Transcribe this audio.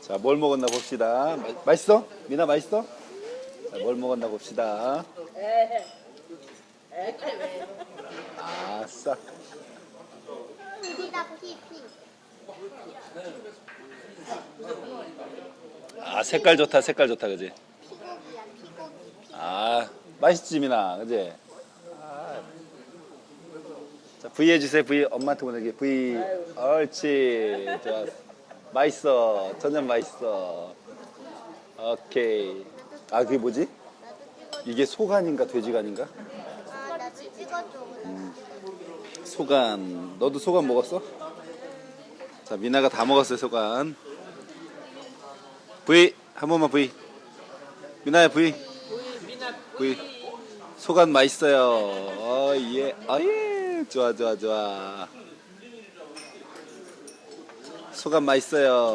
자, 뭘 먹었나 봅시다. 마, 맛있어? 미나 맛있어? 자, 뭘 먹었나 봅시다. 아싸. 아, 색깔 좋다, 색깔 좋다, 그지? 아, 맛있지, 미나, 그지? 아. 자, V 해주세요, V. 엄마한테 보내게. V. 옳지. 좋아. 맛있어. 전혀 맛있어. 오케이. 아, 그게 뭐지? 이게 소간인가 돼지간인가? 아 찍어줘 소간. 너도 소간 먹었어? 자, 미나가 다 먹었어요, 소간. V. 한 번만 V. 미나야, V. V. 소간 맛있어요. 어, 예. 어, 예. 좋아, 좋아, 좋아. 소간 맛있어요.